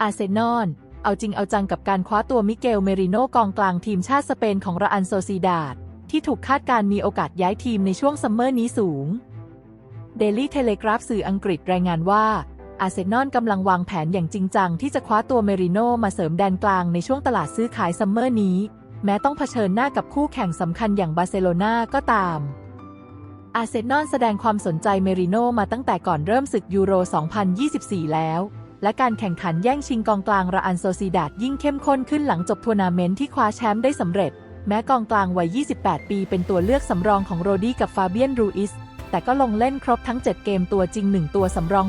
อาร์เซนอลเอาจริงเอาจังกับการคว้าตัวมิเกล เมริโนกองกลางทีมชาติสเปนของราอันโซซีดาดที่ถูกคาดการมีโอกาสย้ายทีมในช่วงซัมเมอร์นี้สูงเดลี่เทเลกราฟสื่ออังกฤษรายงานว่า อาร์เซนอลกำลังวางแผนอย่างจริงจังที่จะคว้าตัวเมริโนมาเสริมแดนกลางในช่วงตลาดซื้อขายซัมเมอร์นี้ แม้ต้องเผชิญหน้ากับคู่แข่งสำคัญอย่างบาร์เซโลนาก็ตาม อาร์เซนอลแสดงความสนใจเมริโนมาตั้งแต่ก่อนเริ่มศึกยูโร 2024 แล้ว และการแข่งขันแย่งชิงกองกลางราอันโซซีดาดยิ่งเข้มข้นขึ้นหลังจบทัวร์นาเมนต์ที่คว้าแชมป์ได้สำเร็จ แม้กองกลางวัย 28 ปีเป็นตัวเลือกสำรองของโรดี้กับฟาเบียนรูอิส แต่ก็ลงเล่นครบทั้ง 7 เกมตัวจริง 1 ตัวสำรอง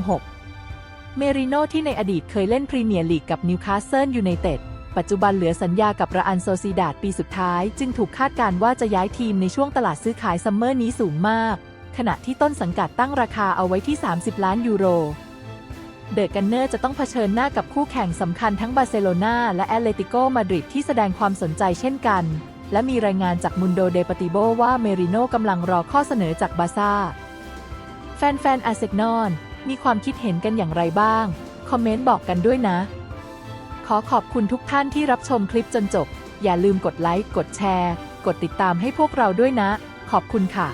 6 เมริโนที่ในอดีตเคยเล่นพรีเมียร์ลีกกับนิวคาสเซิลยูไนเต็ดปัจจุบันเหลือสัญญากับราอันโซซีดาดปีสุดท้าย จึงถูกคาดการณ์ว่าจะย้ายทีมในช่วงตลาดซื้อขายซัมเมอร์นี้สูงมาก ขณะที่ต้นสังกัดตั้งราคาเอาไว้ที่ 30 ล้านยูโร เดอะกันเนอร์จะต้องเผชิญหน้ากับคู่แข่งสำคัญทั้งบาร์เซโลนาและแอตเลติโกมาดริดที่แสดงความสนใจเช่นกัน และมีรายงานจากมุนโดเดปติโบว่าเมริโนกำลังรอข้อเสนอจากบาซ่า แฟนๆอาร์เซนอลมีความคิดเห็นกันอย่างไรบ้าง คอมเมนต์บอกกันด้วยนะ ขอขอบคุณทุกท่านที่รับชมคลิปจนจบ อย่าลืมกดไลค์ กดแชร์ กดติดตามให้พวกเราด้วยนะ ขอบคุณค่ะ